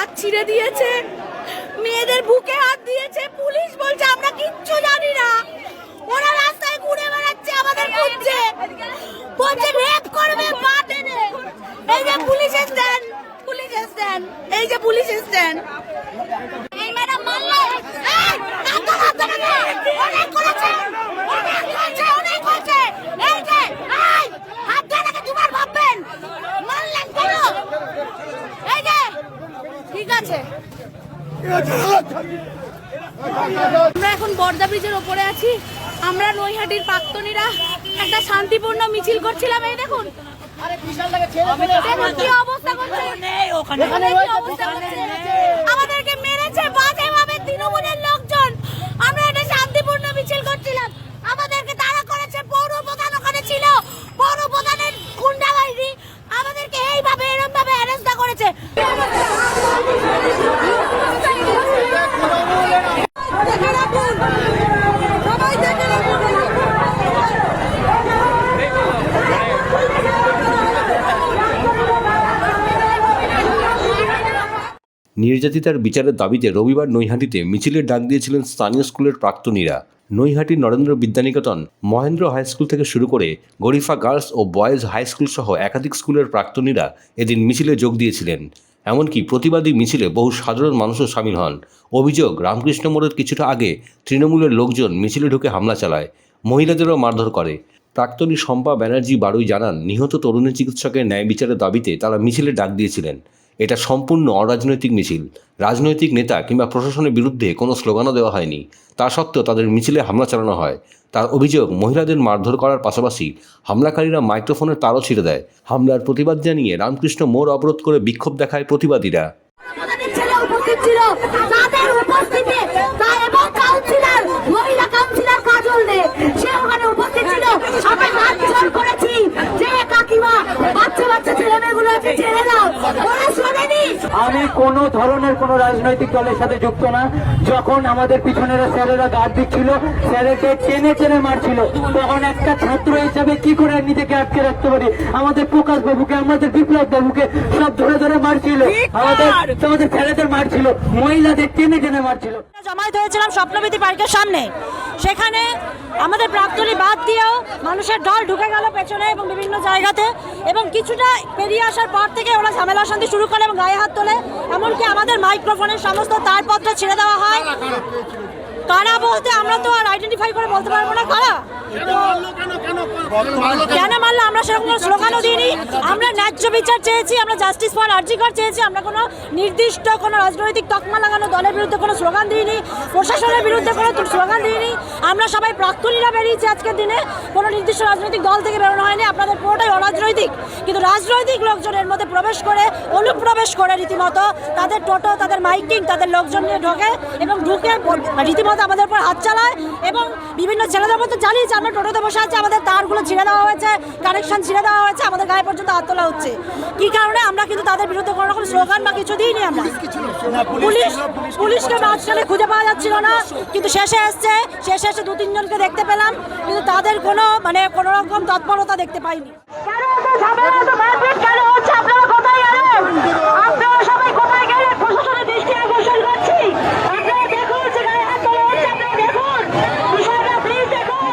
হাত ছিঁড়ে দিয়েছে। মেয়েদের বুকে হাত দিয়েছে। পুলিশ বলছে, আমরা কিচ্ছু জানি না। ওরা রাস্তায় ঘুরে বেড়াচ্ছে আমাদের খুঁজছে বলছে, রেপ করবে পা টেনে এই যে পুলিশ স্ট্যান্ড পুলিশ স্ট্যান্ড এই যে পুলিশ স্ট্যান্ড এই ম্যাডাম মারলো। অনেক করেছে অনেক করেছে এই যে এই হাত ধরে নাকি তোমার ভাববেন মারলেন কেন এই যে ঠিক আছে। আমরা এখন বর্দা ব্রিজের ওপরে আছি। আমরা নৈহাটির প্রাক্তনীরা একটা শান্তিপূর্ণ মিছিল করছিলাম এই দেখুন। কি অবস্থা করছে। আমাদেরকে মেরেছে বাজে ভাবে তৃণমূলের লোকজন। আমরা একটা শান্তিপূর্ণ মিছিল করছিলাম। আমাদেরকে তাড়া করেছে পৌর প্রধান ওখানে ছিল। পৌর প্রধানের গুন্ডা বাহিনী আমাদেরকে এইভাবে এরকম ভাবে অ্যারেস্ট করেছে। নির্যাতিতার বিচারের দাবিতে রবিবার নৈহাটিতে মিছিলের ডাক দিয়েছিলেন স্থানীয় স্কুলের প্রাক্তনীরা। নৈহাটি নরেন্দ্র বিদ্যানিকেতন মহেন্দ্র হাই স্কুল থেকে শুরু করে গরিফা গার্লস ও বয়েজ হাই স্কুল সহ একাধিক স্কুলের প্রাক্তনীরা এদিন মিছিলে যোগ দিয়েছিলেন। এমনকি প্রতিবাদী মিছিলে বহু সাধারণ মানুষও সামিল হন। অভিযোগ, রামকৃষ্ণ মোড়ের কিছুটা আগে তৃণমূলের লোকজন মিছিলে ঢুকে হামলা চালায়। মহিলাদেরও মারধর করে। প্রাক্তনী শম্পা ব্যানার্জি বারুই জানান, নিহত তরুণী চিকিৎসকের ন্যায় বিচারের দাবিতে তারা মিছিলে ডাক দিয়েছিলেন। এটা সম্পূর্ণ অরাজনৈতিক মিছিল। রাজনৈতিক নেতা কিংবা প্রশাসনের বিরুদ্ধে কোনো স্লোগানও দেওয়া হয়নি। তা সত্ত্বেও তাদের মিছিলে হামলা চালানো হয়। তার অভিযোগ, মহিলাদের মারধর করার পাশাপাশি হামলাকারীরা মাইক্রোফোনের তারও ছিঁড়ে দেয়। হামলার প্রতিবাদ জানিয়ে রামকৃষ্ণ মোড় অবরোধ করে বিক্ষোভ দেখায় প্রতিবাদীরা। ছেলে ছিল। ছিল। ছেলে মেয়েগুলো ছেড়ে দাও। আমি কোন ধরনের কোন রাজনৈতিক দলের সাথে যুক্ত না। যখন আমাদের পিছনের স্যারেরা গার্ড দিচ্ছিল স্যারেকে টেনে টেনে মারছিল তখন একটা ছাত্র হিসাবে কি করে নিজেকে আটকে রাখতে পারি? আমাদের প্রকাশ বাবুকে আমাদের বিপ্লব বাবুকে সব ধরে ধরে মারছিল। আমাদের আমাদের ছেলেদের মারছিল মহিলাদের টেনে টেনে মারছিল। জমায়েত হয়েছিলাম স্বপ্নবিধি পার্কের সামনে। সেখানে আমাদের প্রাক্তনী বাদ দিয়েও মানুষের ঢল ঢুকে গেল পেছনে এবং বিভিন্ন জায়গাতে এবং কিছুটা পেরিয়ে আসার পর থেকে ওরা ঝামেলা শান্তি শুরু করে এবং গায়ে হাত তোলে। এমনকি আমাদের মাইক্রোফোনের সমস্ত তারপত্র ছেড়ে দেওয়া হয়। কারা বলতে? আমরা তো আর আইডেন্টিফাই করে বলতে পারব না, কারা? কেন মারলো? আমরা সেরকম কোনো স্লোগানও দিইনি। আমরা ন্যায্য বিচার চেয়েছি, আমরা জাস্টিস ফর আর্জিকর চেয়েছি, আমরা কোনো নির্দিষ্ট কোনো রাজনৈতিক তকমা লাগানো দলের বিরুদ্ধে কোনো স্লোগান দিইনি, প্রশাসনের বিরুদ্ধে কোনো স্লোগান দিইনি। আমরা সবাই প্রাক্তনীরা বেরিয়েছি আজকের দিনে। কোনো নির্দিষ্ট রাজনৈতিক দল থেকে বেরোনো হয়নি, আপনাদের পুরোটাই অরাজনৈতিক। কিন্তু রাজনৈতিক লোকজন এর মধ্যে প্রবেশ করে, অনুপ্রবেশ করে রীতিমতো। তাদের টোটো, তাদের মাইকিং, তাদের লোকজন নিয়ে ঢোকে এবং ঢুকে ব- রীতিমতো আমাদের উপর হাত চালায় এবং বিভিন্ন ছেলেদের মধ্যে জানিয়েছে আমরা টোটোতে বসে আছি আমাদের তারগুলো ছিঁড়ে দেওয়া হয়েছে কানেকশন ছিঁড়ে দেওয়া হয়েছে আমাদের গায়ে পর্যন্ত হাত তোলা হচ্ছে। কি কারণে? আমরা কিন্তু তাদের বিরুদ্ধে কোনো রকম স্লোগান বা কিছু দিইনি আমরা। পুলিশ পুলিশকে মাঝখানে খুঁজে পাওয়া যাচ্ছিল না কিন্তু শেষে এসছে শেষে এসে দু তিনজনকে দেখতে পেলাম কিন্তু তাদের কোনো মানে কোনো রকম তৎপরতা দেখতে পাইনি কেন এত ঝামেলা এত মারপিট কেন হচ্ছে আপনারা কোথায় গেলেন আপনারা সবাই কোথায় গেলেন প্রশাসনের দৃষ্টি আকর্ষণ করছি আপনারা দেখুন যে গায়ে হাত তোলা হচ্ছে আপনারা দেখুন বিষয়টা প্লিজ দেখুন